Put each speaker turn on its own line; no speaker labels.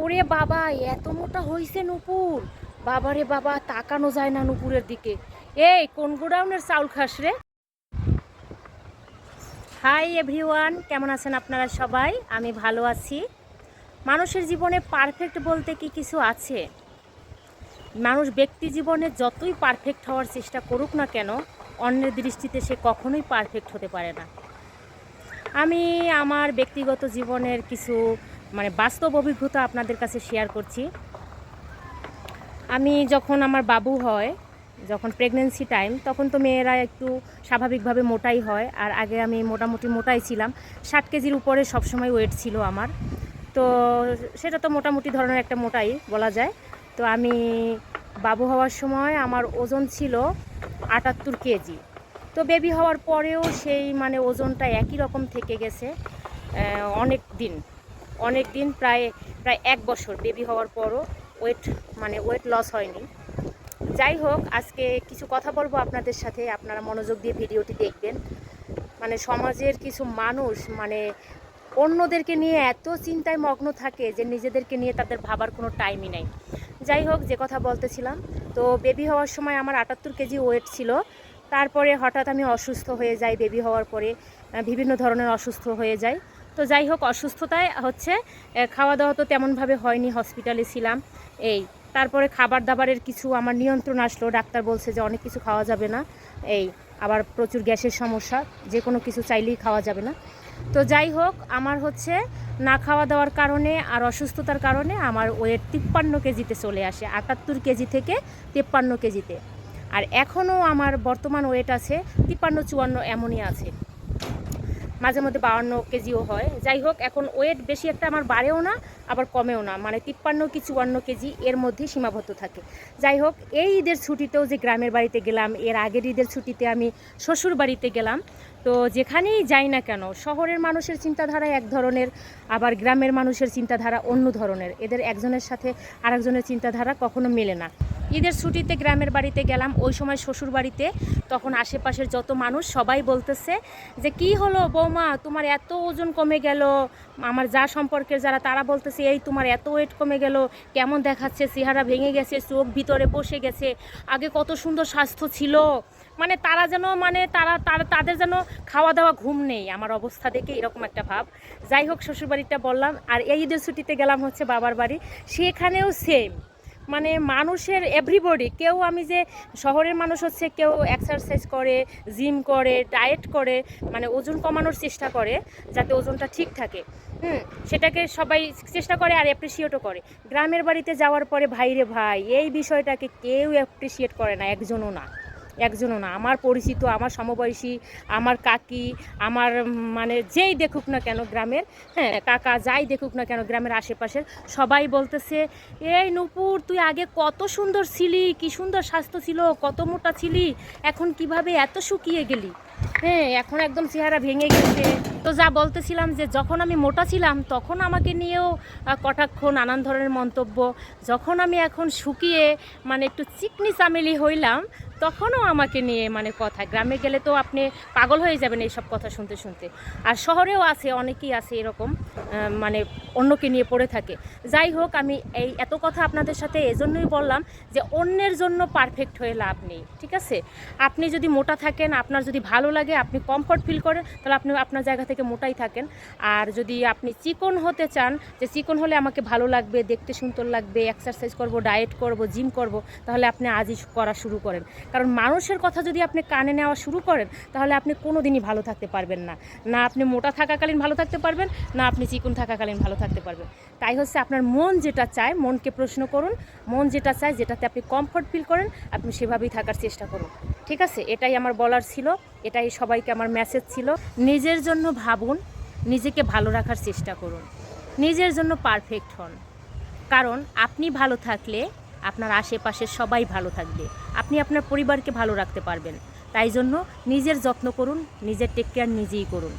ওরে বাবা, এত মোটা হয়েছে নুপুর। বাবারে বাবা, তাকানো যায় না নুপুরের দিকে। এই, কোন গোডাউনের চাউল খাস রে? হাই এভরিওয়ান, কেমন আছেন আপনারা সবাই? আমি ভালো আছি। মানুষের জীবনে পারফেক্ট বলতে কি কিছু আছে? মানুষ ব্যক্তি জীবনে যতই পারফেক্ট হওয়ার চেষ্টা করুক না কেন, অন্যের দৃষ্টিতে সে কখনোই পারফেক্ট হতে পারে না। আমি আমার ব্যক্তিগত জীবনের কিছু মানে বাস্তব অভিজ্ঞতা আপনাদের কাছে শেয়ার করছি। আমি যখন আমার বাবু হয়, যখন প্রেগনেন্সি টাইম তখন তো মেয়েরা একটু স্বাভাবিকভাবে মোটাই হয়। আর আগে আমি মোটামুটি মোটাই ছিলাম। ষাট কেজির উপরে সবসময় ওয়েট ছিল আমার। তো সেটা তো মোটামুটি ধরনের একটা মোটাই বলা যায়। তো আমি বাবু হওয়ার সময় আমার ওজন ছিল আটাত্তর কেজি। তো বেবি হওয়ার পরেও সেই মানে ওজনটা একই রকম থেকে গেছে অনেক দিন। অনেক দিন প্রায় প্রায় এক বছর বেবি হওয়ার পরও ওয়েট মানে ওয়েট লস হয়নি। যাই হোক, আজকে কিছু কথা বলব আপনাদের সাথে। আপনারা মনোযোগ দিয়ে ভিডিওটি দেখবেন। মানে সমাজের কিছু মানুষ মানে অন্যদেরকে নিয়ে এত চিন্তায় মগ্ন থাকে যে নিজেদেরকে নিয়ে তাদের ভাবার কোনো টাইমই নেই। যাই হোক, যে কথা বলতেছিলাম, তো বেবি হওয়ার সময় আমার আটাত্তর কেজি ওয়েট ছিল। তারপরে হঠাৎ আমি অসুস্থ হয়ে যাই বেবি হওয়ার পরে বিভিন্ন ধরনের অসুস্থ হয়ে যাই। তো যাই হোক, অসুস্থতায় হচ্ছে খাওয়া দাওয়া তো তেমনভাবে হয়নি হসপিটালে ছিলাম। এই, তারপরে খাবার দাবারের কিছু আমার নিয়ন্ত্রণ আসলো, ডাক্তার বলছে যে অনেক কিছু খাওয়া যাবে না। এই, আবার প্রচুর গ্যাসের সমস্যা, যে কোনো কিছু চাইলেই খাওয়া যাবে না। তো যাই হোক, আমার হচ্ছে না খাওয়া দাওয়ার কারণে আর অসুস্থতার কারণে আমার ওয়েট তিপ্পান্ন কেজিতে চলে আসে, আটাত্তর কেজি থেকে তিপ্পান্ন কেজিতে। আর এখনও আমার বর্তমান ওয়েট আছে, তিপ্পান্ন চুয়ান্ন এমনই আছে। মাঝে মধ্যে বাউান্ন কেজিও হয়। যাই হোক, এখন ওয়েট বেশি একটা আমার বাড়েও না, আবার কমেও না। মানে তিপ্পান্ন কি চুয়ান্ন কেজি এর মধ্যেই সীমাবদ্ধ থাকে। যাই হোক, এই ঈদের ছুটিতেও যে গ্রামের বাড়িতে গেলাম, এর আগের ঈদের ছুটিতে আমি শ্বশুর বাড়িতে গেলাম। তো যেখানেই যাই না কেন, শহরের মানুষের চিন্তাধারা এক ধরনের, আবার গ্রামের মানুষের চিন্তাধারা অন্য ধরনের। এদের একজনের সাথে আরেকজনের চিন্তাধারা কখনো মেলে না। ঈদের ছুটিতে গ্রামের বাড়িতে গেলাম, ওই সময় শ্বশুর বাড়িতে। তখন আশেপাশের যত মানুষ, সবাই বলতেছে যে, কি হলো বৌমা? তোমার এত ওজন কমে গেল। আমার যা সম্পর্কের যারা, তারা বলতেছে, এই তোমার এত ওয়েট কমে গেল। কেমন দেখাচ্ছে? চেহারা ভেঙে গেছে, চোখ ভিতরে বসে গেছে। আগে কত সুন্দর স্বাস্থ্য ছিল। মানে তারা যেন মানে তারা তারা, তাদের যেন খাওয়া দাওয়া ঘুম নেই, আমার অবস্থা দেখে এরকম একটা ভাব। যাই হোক, শ্বশুরবাড়িটা বললাম। আর এই ঈদের ছুটিতে গেলাম হচ্ছে বাবার বাড়ি। সেখানেও সেম মানে মানুষের এভরিবডি কেউ আমি যে শহরের মানুষ হচ্ছে, কেউ এক্সারসাইজ করে জিম করে ডায়েট করে মানে ওজন কমানোর চেষ্টা করে যাতে ওজনটা ঠিক থাকে। হুম, সেটাকে সবাই চেষ্টা করে আর অ্যাপ্রিসিয়েটও করে। গ্রামের বাড়িতে যাওয়ার পরে, ভাইরে ভাই, এই বিষয়টাকে কেউ অ্যাপ্রিসিয়েট করে না, একজনও না। একজনও না। আমার পরিচিত, আমার সমবয়সী, আমার কাকি, আমার মানে যেই দেখুক না কেন গ্রামের হ্যাঁ কাকা যাই দেখুক না কেন গ্রামের আশেপাশের, সবাই বলতেছে, এই নূপুর, তুই আগে কত সুন্দর ছিলি, কি সুন্দর স্বাস্থ্য ছিল, কত মোটা ছিলি, এখন কীভাবে এত শুকিয়ে গেলি? হ্যাঁ এখন একদম চেহারা ভেঙে গেছে। তো যা বলতেছিলাম যে, যখন আমি মোটা ছিলাম, তখন আমাকে নিয়েও কটাক্ষ, নানান ধরনের মন্তব্য। যখন আমি এখন শুকিয়ে মানে একটু চিকনি চামেলি হইলাম তখনও আমাকে নিয়ে মানে কথা, গ্রামে গেলে তো আপনি পাগল হয়ে যাবেন এইসব কথা শুনতে শুনতে। আর শহরেও আছে, অনেকেই আছে এরকম মানে অন্যকে নিয়ে পড়ে থাকে। যাই হোক, আমি এই এত কথা আপনাদের সাথে এজন্যই বললাম যে অন্যের জন্য পারফেক্ট হয়ে লাভ নেই, ঠিক আছে? আপনি যদি মোটা থাকেন, আপনার যদি ভালো লাগে, আপনি কমফর্ট ফিল করেন, তাহলে আপনি আপনার জায়গা থেকে মোটাই থাকেন। আর যদি আপনি চিকন হতে চান, যে চিকন হলে আমাকে ভালো লাগবে, দেখতে সুন্দর লাগবে এক্সারসাইজ করব ডায়েট করব জিম করব, তাহলে আপনি আজই করা শুরু করেন। কারণ মানুষের কথা যদি আপনি কানে নেওয়া শুরু করেন, তাহলে আপনি কোনো দিনই ভালো থাকতে পারবেন না। না আপনি মোটা থাকাকালীন ভালো থাকতে পারবেন, না আপনি চিকুন থাকাকালীন ভালো থাকতে পারবেন। তাই হচ্ছে আপনার মন যেটা চায়, মনকে প্রশ্ন করুন। মন যেটা চায়, যেটাতে আপনি কমফর্ট ফিল করেন, আপনি সেভাবেই থাকার চেষ্টা করুন। ঠিক আছে? এটাই আমার বলার ছিল। এটাই সবাইকে আমার মেসেজ ছিল। নিজের জন্য ভাবুন, নিজেকে ভালো রাখার চেষ্টা করুন। নিজের জন্য পারফেক্ট হন। কারণ আপনি ভালো থাকলে আপনার আশেপাশের সবাই ভালো থাকবে। আপনি আপনার পরিবারকে ভালো রাখতে পারবেন। তাই জন্য নিজের যত্ন করুন, নিজের টেক কেয়ার নিজেই করুন।